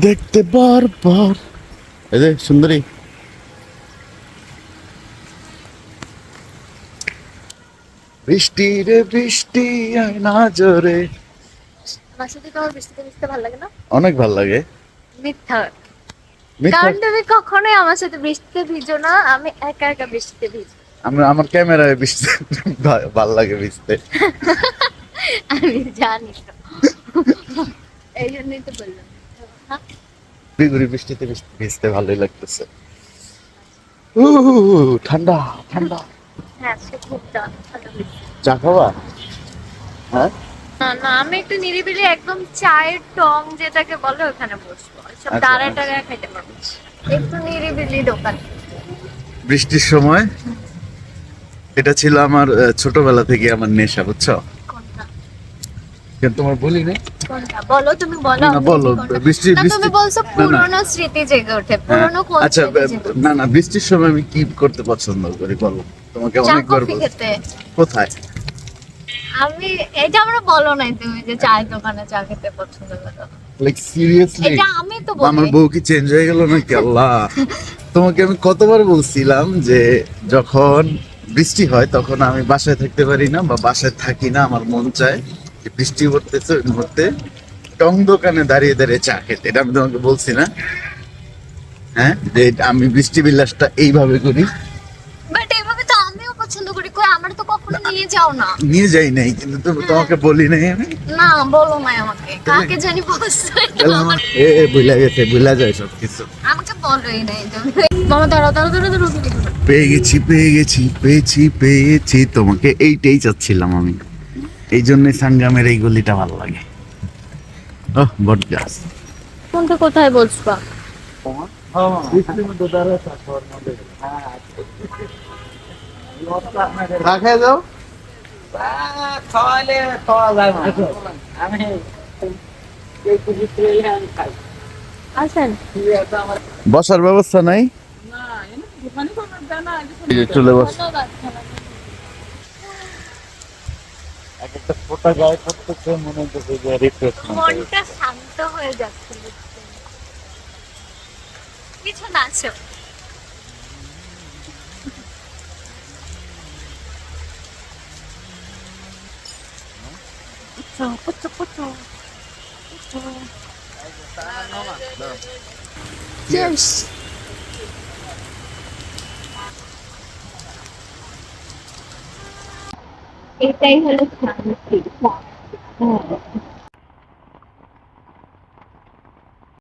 দেখতে বারবার। এই যে সুন্দরী। বৃষ্টি রে বৃষ্টি আয় না জোরে। আমার সাথে তোমার বৃষ্টিতে ভিজতে ভালো লাগে না। অনেক ভালো লাগে। মিথ্যা। কারণ তুমি কখনোই আমার সাথে বৃষ্টিতে ভিজো না আমি একা একা বৃষ্টিতে ভিজি আমার আমার ক্যামেরায় বৃষ্টি ভা- ভালো লাগে ভিজতে। আমি জানি তো এই জন্যই তো বললাম? বিগুড়ি বৃষ্টিতে ভিজতে ভালোই লাগতেছে। ঠান্ডা ঠান্ডা। হ্যাঁ। চা খাওয়া হ্যাঁ? না আমি একটু নিরিবিলি একদম চায়ের টং যেটাকে বলে ওখানে বসবো। সব আচ্ছা, আচ্ছা। খাইতে পারব। একটু নিরিবিলি দোকান। বৃষ্টির সময় এটা ছিল আমার ছোটবেলা থেকে আমার নেশা বুঝছ? কিন্তু তোমার বলি নাই? বলো তুমি বলো না আমি বলো বৃষ্টি তুমি বলছো না, না। পুরনো স্মৃতি জেগে ওঠে। পুরনো কোন আচ্ছা স্মৃতি জেগে ওঠে? না না বৃষ্টির সময় আমি কি করতে পছন্দ করি বলো? তোমাকে অনেকবার কফি কোথায়? আমি এটা আমরা বলো নাই তুমি যে চায়ের দোকানে চা খেতে পছন্দ করো। লাইক সিরিয়াসলি এটা আমি তো আমার বউ কি চেঞ্জ হয়ে গেল নাকি? আল্লাহ। তোমাকে আমি কতবার বলছিলাম যে যখন বৃষ্টি হয় তখন আমি বাসায় থাকতে পারি না বা বাসায় থাকি না আমার মন চায়। যে বৃষ্টি পড়তেছে ওই মুহূর্তে টং দোকানে দাঁড়িয়ে দাঁড়িয়ে চা খেতে। এটা আমি তোমাকে বলছি না। হ্যাঁ? যে আমি বৃষ্টি বিলাসটা এইভাবে করি। বাট এভাবে তো আমিও পছন্দ করি। কই আমার তো কখনো নিয়ে যাও না। নিয়ে যাই নাই কিন্তু তুমি- তোমাকে বলি নাই আমি। না বলো না আমাকে। কাকে জানি বলছো। এ এ, ভুলা গেছে ভুলা যায় সব কিছু আমাকে বলোই নাই তুমি। মামা দাঁড়াও দাঁড়াও দাঁড়াও দাঁড়াও পেয়ে গেছি পেয়ে গেছি পেয়েছি পেয়েছি। তোমাকে এইটাই চাচ্ছিলাম আমি। এই জন্য সাঙ্গামের এই গলিটা ভালো লাগে। ওহ বট গাছ কোনটা কোথায় বলছো রাখে যাও। খাওয়ালে খাওয়া যায় না আমি এই কুচিত্রে আমি খাই আসেন আমার বসার ব্যবস্থা নাই না এমনি দোকানে কোনো দেয় না এই যে চলে বস এক একটা ফোটা গায়ে করতেছে মনে হচ্ছে যে রিফ্রেশমেন্ট মনটা শান্ত হয়ে যাচ্ছে বুঝতে। কিছু না আছে Cheers. এটাই হলো শান্তি